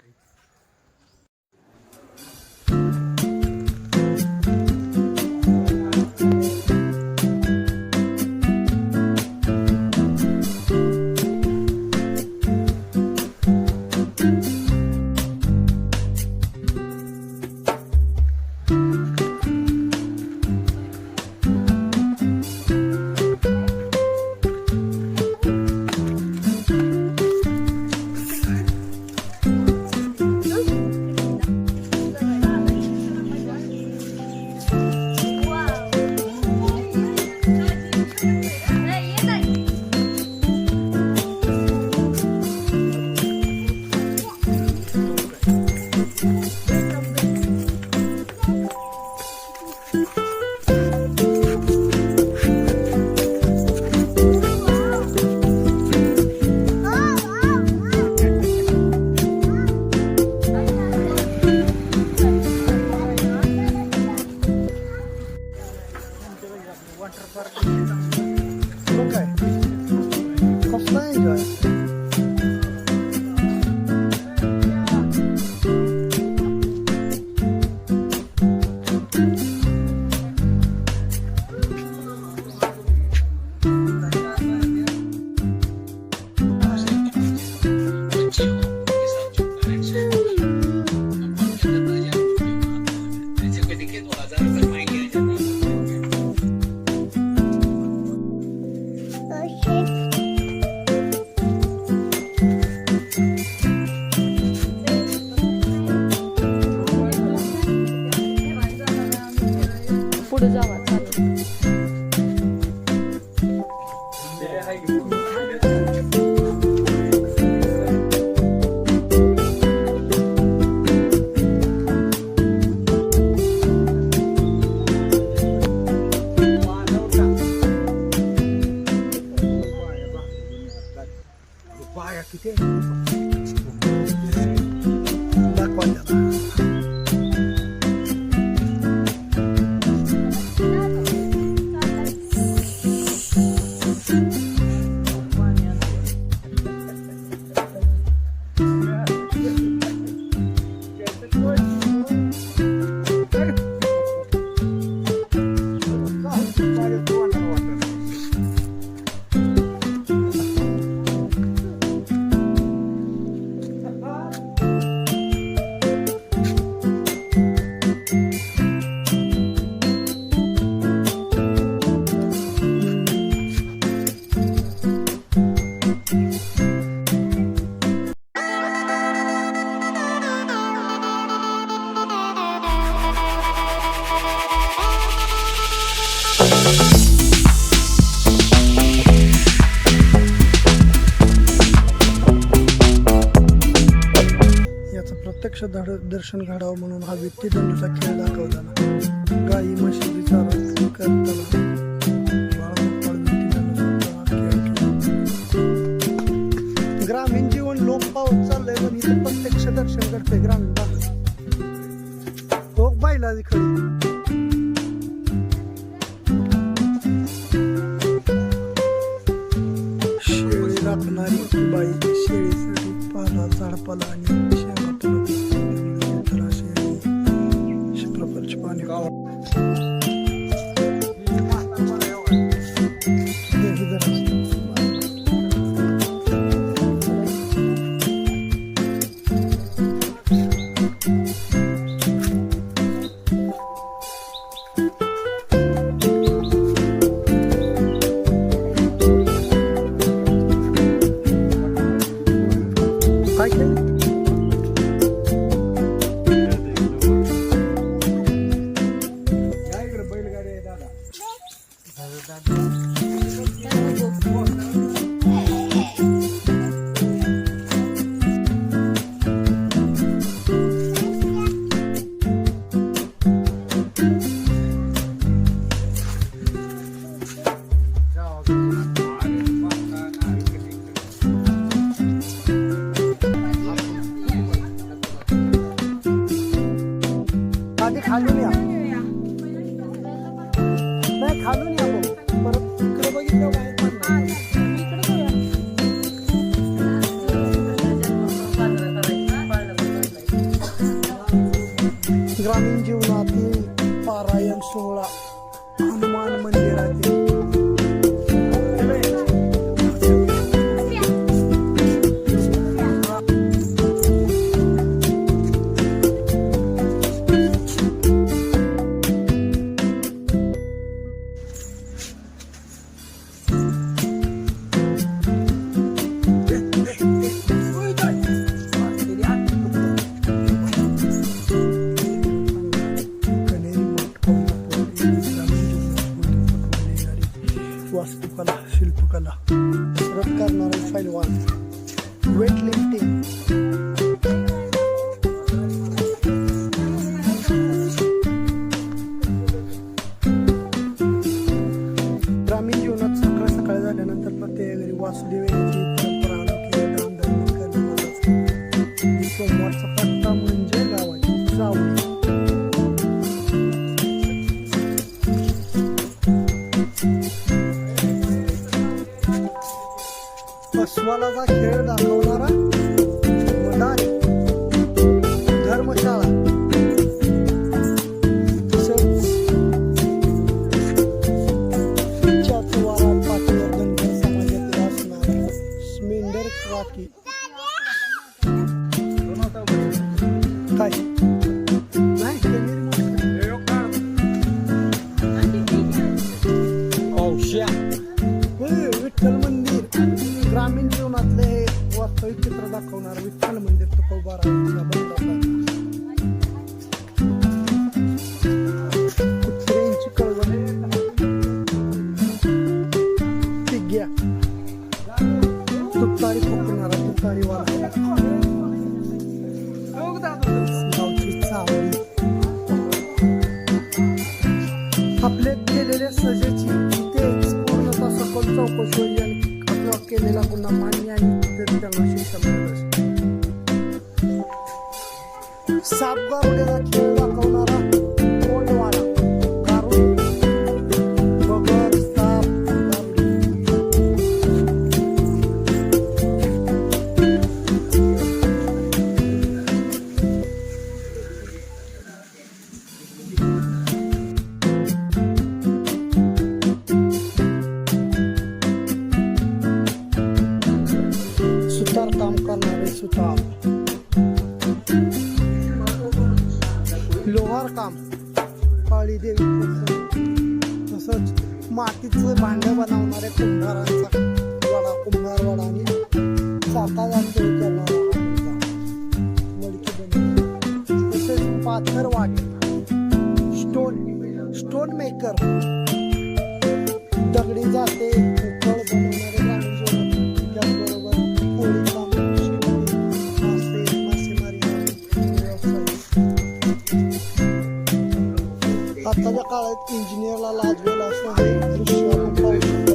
Okay. 今回、コスパエンジョイ。प्रत्यक्ष धड दर्शन घडावं म्हणून हा व्यक्तिदंडूचा खेळ दाखवताना गाई म्हशी विचार करताना ग्रामीण जीवन लोक पावत चाललंय पण इथं प्रत्यक्ष दर्शन करते ग्रामीण भागात. लोक बायला खडी 嗯。ग्रामीण जीवनातील पारायण सोहळा हनुमान मंदिरातील वास्तुकला शिल्पकला रथ करणारा पैलवान वेट लिफ्टिंग ग्रामीण जीवनात सकाळ सकाळ झाल्यानंतर प्रत्येक घरी वासुदेव यांची परंपरा सोमवारचा Bye. Purtroppo sugli accrocchi della Cunamagna per la scelta Sabba voleva chiudere सुतार लोहार काम. काळी देवी तसंच मातीचं भांडं बनवणारे कुंभारांचा वडा कुंभार वडा आणि साता करणारा तसेच पाथर वाट. Stone stone maker. दगडी जाते. حتى اللي قرأت انجينير لا لا ديال اصلا ما يقدرش يكون